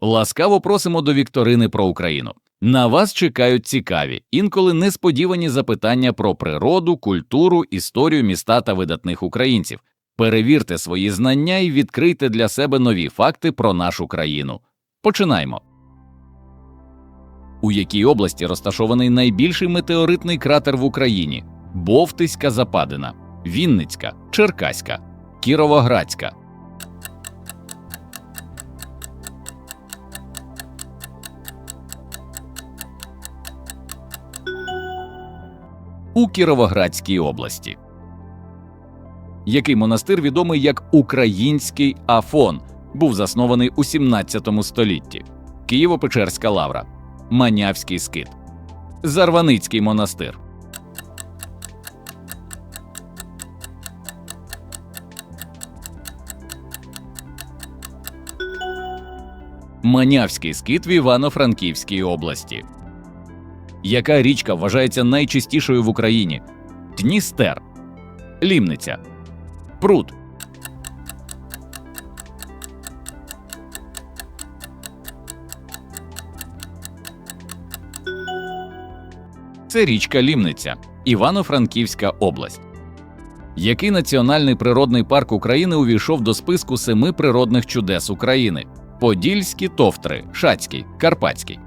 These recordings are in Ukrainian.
Ласкаво просимо до вікторини про Україну. На вас чекають цікаві, інколи несподівані запитання про природу, культуру, історію міста та видатних українців. Перевірте свої знання і відкрийте для себе нові факти про нашу країну. Починаємо. У якій області розташований найбільший метеоритний кратер в Україні? Бовтиська Западина, Вінницька, Черкаська, Кіровоградська. У Кіровоградській області. Який монастир відомий як Український Афон, був заснований у 17 столітті, Києво-Печерська лавра, Манявський скит, Зарваницький монастир. Манявський скит в Івано-Франківській області. Яка річка вважається найчистішою в Україні? Дністер, Лімниця, Пруд. Це річка Лімниця, Івано-Франківська область. Який національний природний парк України увійшов до списку семи природних чудес України? Подільські товтри, Шацький, Карпатський.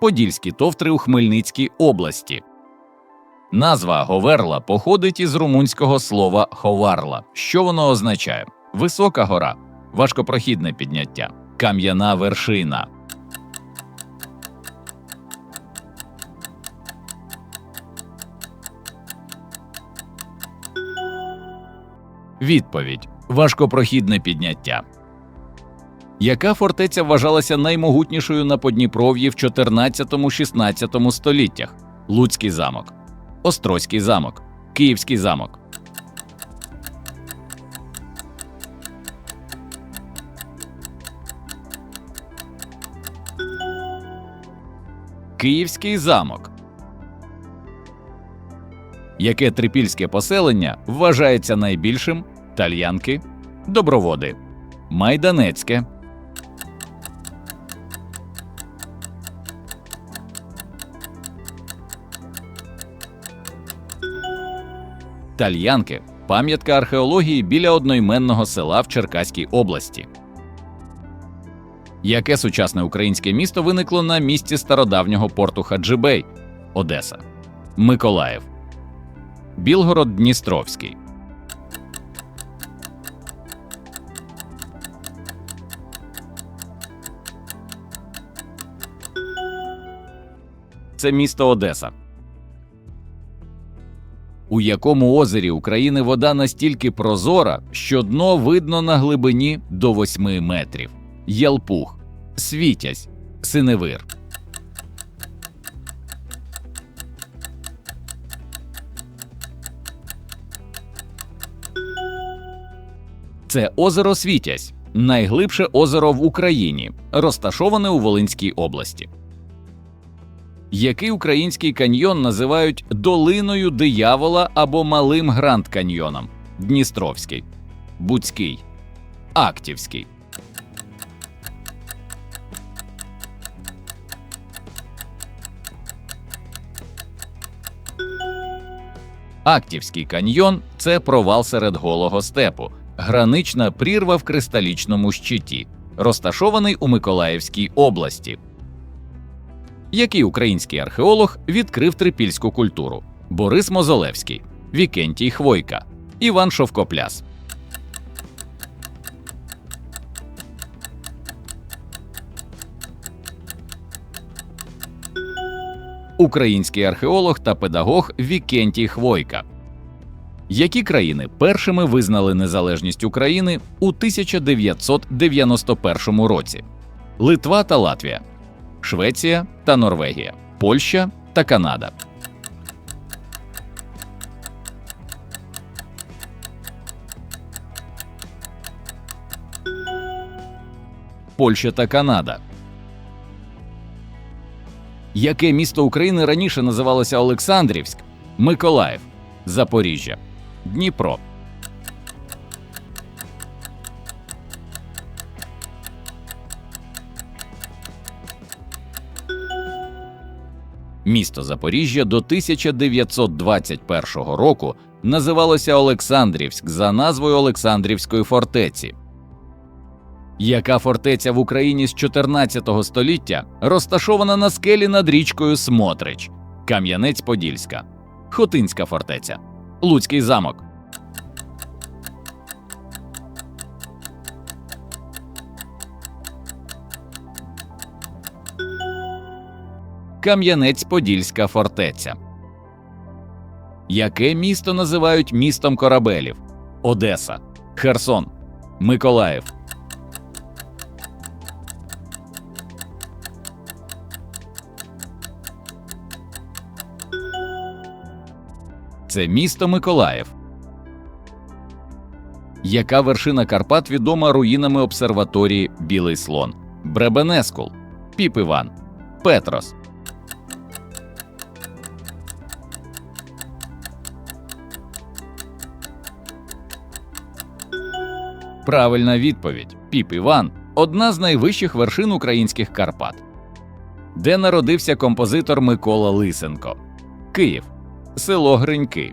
Подільські товтри у Хмельницькій області. Назва Говерла походить із румунського слова ховарла. Що воно означає? Висока гора, важкопрохідне підняття, кам'яна вершина. Відповідь важкопрохідне підняття. Яка фортеця вважалася наймогутнішою на Подніпров'ї в 14-16 століттях? Луцький замок, Острозький замок, Київський замок. Київський замок. Яке трипільське поселення вважається найбільшим? Тальянки, доброводи, Майданецьке. Тальянки пам'ятка археології біля одноіменного села в Черкаській області. Яке сучасне українське місто виникло на місці стародавнього порту Хаджибей Одеса, Миколаїв, Білгород Дністровський. Це місто Одеса у якому озері України вода настільки прозора, що дно видно на глибині до 8 метрів. Ялпух, Світязь, Синевир. Це озеро Світязь, найглибше озеро в Україні, розташоване у Волинській області який український каньйон називають долиною диявола або малим Гранд каньйоном Дністровський, Буцький, Актівський. Актівський каньйон це провал серед голого степу, гранична прірва в кристалічному щиті, розташований у Миколаївській області який український археолог відкрив трипільську культуру Борис Мозолевський, Вікентій Хвойка, Іван Шовкопляс. Український археолог та педагог Вікентій Хвойка. Які країни першими визнали незалежність України у 1991 році? Литва та Латвія. Швеція та Норвегія, Польща та Канада. Польща та Канада. Яке місто України раніше називалося Олександрівськ, Миколаїв, Запоріжжя, Дніпро. Місто Запоріжжя до 1921 року називалося Олександрівськ за назвою Олександрівської фортеці. Яка фортеця в Україні з 14 століття розташована на скелі над річкою Смотрич, Кам'янець-Подільська, Хотинська фортеця, Луцький замок. Кам'янець-Подільська фортеця. Яке місто називають містом корабелів? Одеса, Херсон, Миколаїв. Це місто Миколаїв. Яка вершина Карпат відома руїнами обсерваторії Білий Слон, Бребенескул, Піп Іван, Петрос. Правильна відповідь Піп Іван одна з найвищих вершин українських Карпат. Де народився композитор Микола Лисенко? Київ, село Гриньки,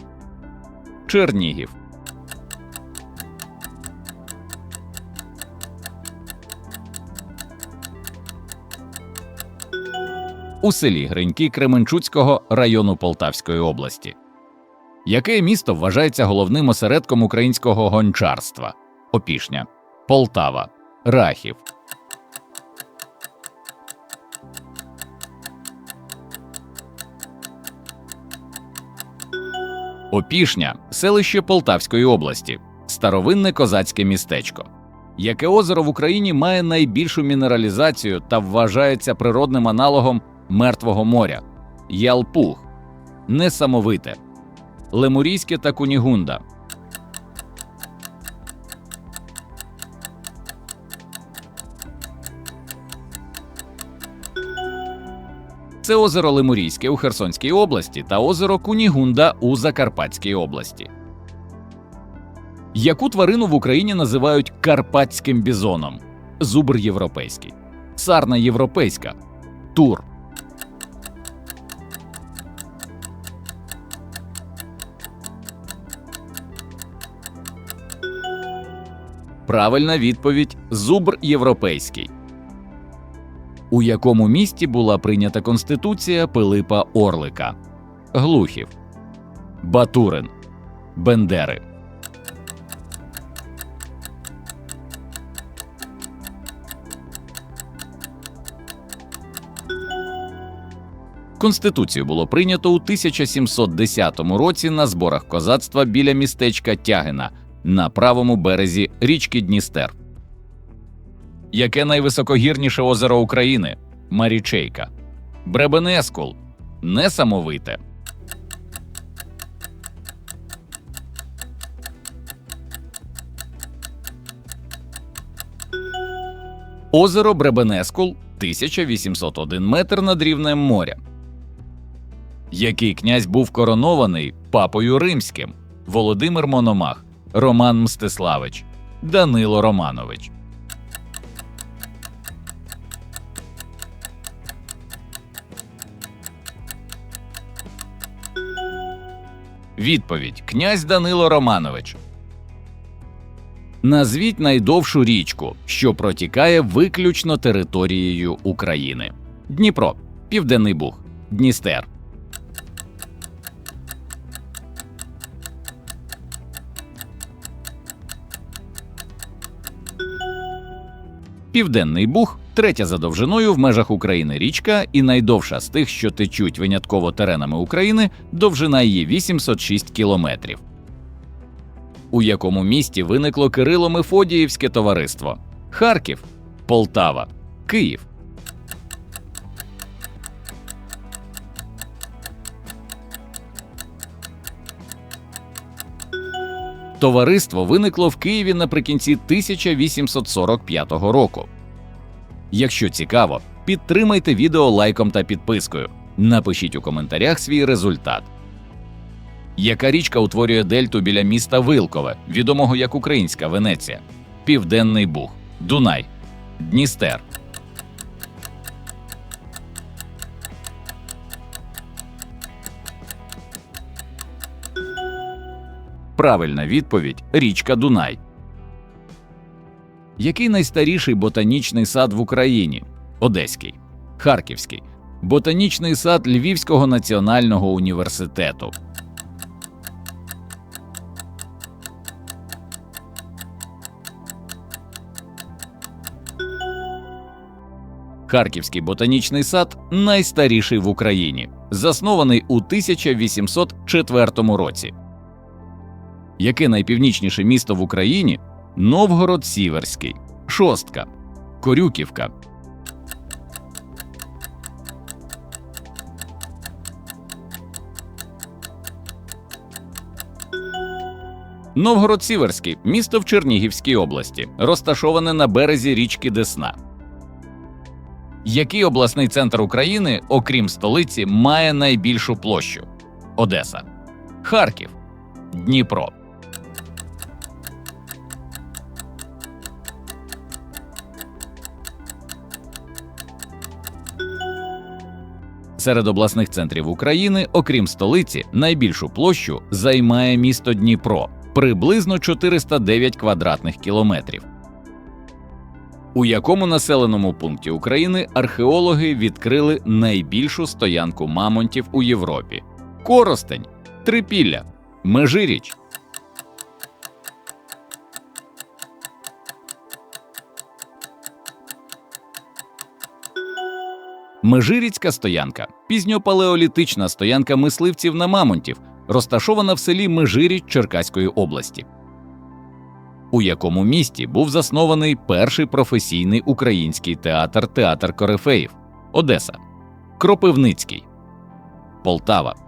Чернігів. У селі Гриньки Кременчуцького району Полтавської області. Яке місто вважається головним осередком українського гончарства? Опішня, Полтава, Рахів. Опішня селище Полтавської області, старовинне козацьке містечко. Яке озеро в Україні має найбільшу мінералізацію та вважається природним аналогом Мертвого моря Ялпух, Несамовите, Лемурійське та Кунігунда. Це озеро Лемурійське у Херсонській області та озеро Кунігунда у Закарпатській області. Яку тварину в Україні називають карпатським бізоном? Зубр європейський, сарна європейська, тур. Правильна відповідь зубр європейський. У якому місті була прийнята Конституція Пилипа Орлика? Глухів, Батурин, Бендери. Конституцію було прийнято у 1710 році на зборах козацтва біля містечка Тягина на правому березі річки Дністер. Яке найвисокогірніше озеро України? Марічейка, Бребенескул, Несамовите. Озеро Бребенескул 1801 метр над рівнем моря. Який князь був коронований папою римським Володимир Мономах, Роман Мстиславич, Данило Романович. Відповідь князь Данило Романович. Назвіть найдовшу річку, що протікає виключно територією України: Дніпро, Південний Буг, Дністер. Південний Буг третя за довжиною в межах України річка і найдовша з тих, що течуть винятково теренами України, довжина її 806 кілометрів. У якому місті виникло Кирило Мефодіївське товариство Харків, Полтава, Київ. Товариство виникло в Києві наприкінці 1845 року. Якщо цікаво, підтримайте відео лайком та підпискою. Напишіть у коментарях свій результат. Яка річка утворює дельту біля міста Вилкове, відомого як Українська Венеція, Південний Буг, Дунай, Дністер. Правильна відповідь річка Дунай. Який найстаріший ботанічний сад в Україні? Одеський, Харківський, Ботанічний сад Львівського національного університету. Харківський ботанічний сад найстаріший в Україні, заснований у 1804 році. Яке найпівнічніше місто в Україні? Новгород Сіверський, Шостка, Корюківка. Новгород Сіверський місто в Чернігівській області, розташоване на березі річки Десна. Який обласний центр України, окрім столиці, має найбільшу площу? Одеса, Харків, Дніпро. Серед обласних центрів України, окрім столиці, найбільшу площу займає місто Дніпро приблизно 409 квадратних кілометрів. У якому населеному пункті України археологи відкрили найбільшу стоянку мамонтів у Європі? Коростень, Трипілля, Межиріч. Межиріцька стоянка пізньопалеолітична стоянка мисливців на мамонтів, розташована в селі Межиріч Черкаської області. У якому місті був заснований перший професійний український театр Театр Корифеїв Одеса, Кропивницький, Полтава.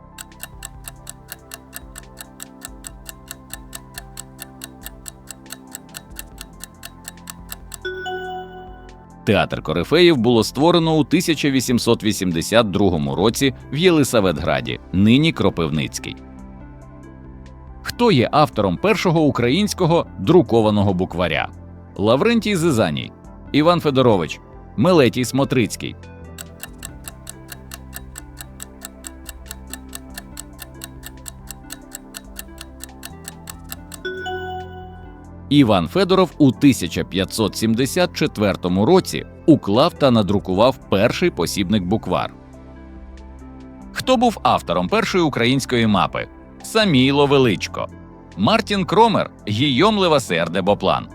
Театр Корифеїв було створено у 1882 році в Єлисаветграді, нині Кропивницький. Хто є автором першого українського друкованого букваря? Лаврентій Зизаній, Іван Федорович, Мелетій Смотрицький. Іван Федоров у 1574 році уклав та надрукував перший посібник буквар. Хто був автором першої української мапи? Саміло Величко, Мартін Кромер, Гійом Левасер Боплан.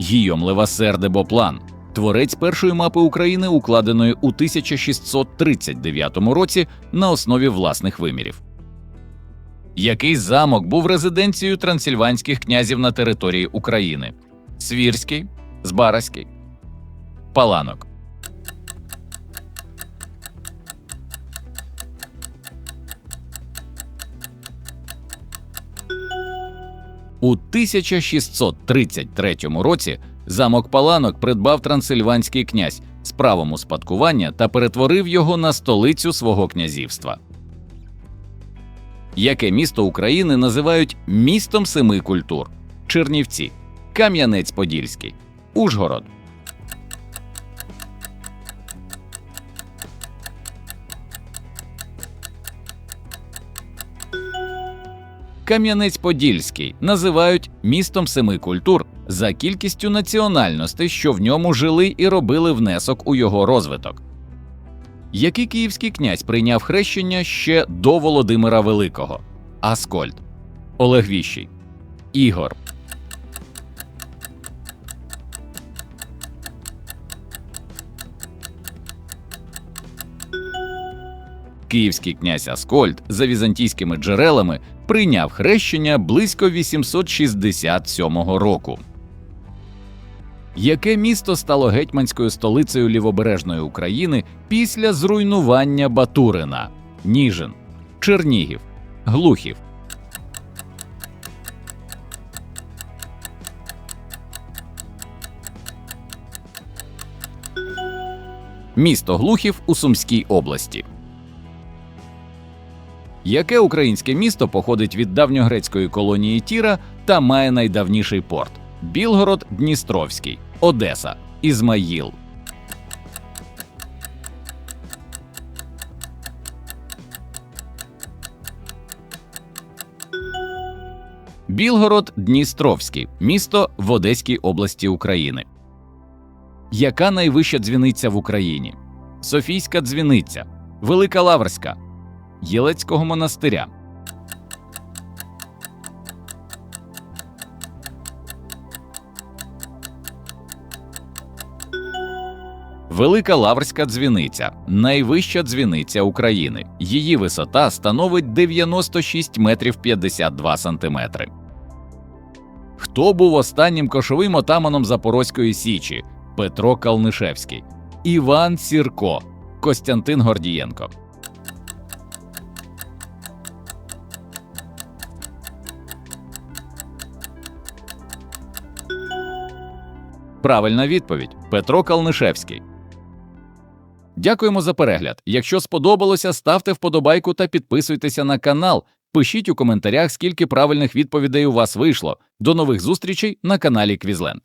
Гійом Левасер де Боплан, творець першої мапи України, укладеної у 1639 році на основі власних вимірів. Який замок був резиденцією трансильванських князів на території України? Свірський, Збаразький, Паланок. У 1633 році замок Паланок придбав трансильванський князь з правом успадкування та перетворив його на столицю свого князівства. Яке місто України називають містом семи культур: Чернівці, Кам'янець-Подільський, Ужгород. Кам'янець-Подільський називають містом семи культур за кількістю національностей, що в ньому жили і робили внесок у його розвиток. Який київський князь прийняв хрещення ще до Володимира Великого? Аскольд, Олег Віщий, Ігор. Київський князь Аскольд за візантійськими джерелами прийняв хрещення близько 867 року. Яке місто стало гетьманською столицею лівобережної України після зруйнування Батурина? Ніжин, Чернігів, Глухів. Місто Глухів у Сумській області. Яке українське місто походить від давньогрецької колонії Тіра та має найдавніший порт? Білгород Дністровський, Одеса, Ізмаїл. Білгород Дністровський, місто в Одеській області України. Яка найвища дзвіниця в Україні? Софійська дзвіниця, Велика Лаврська, Єлецького монастиря. Велика Лаврська дзвіниця найвища дзвіниця України. Її висота становить 96 метрів 52 сантиметри. Хто був останнім кошовим отаманом Запорозької Січі? Петро Калнишевський, Іван Сірко, Костянтин Гордієнко. Правильна відповідь Петро Калнишевський. Дякуємо за перегляд. Якщо сподобалося, ставте вподобайку та підписуйтеся на канал. Пишіть у коментарях, скільки правильних відповідей у вас вийшло. До нових зустрічей на каналі Квізленд.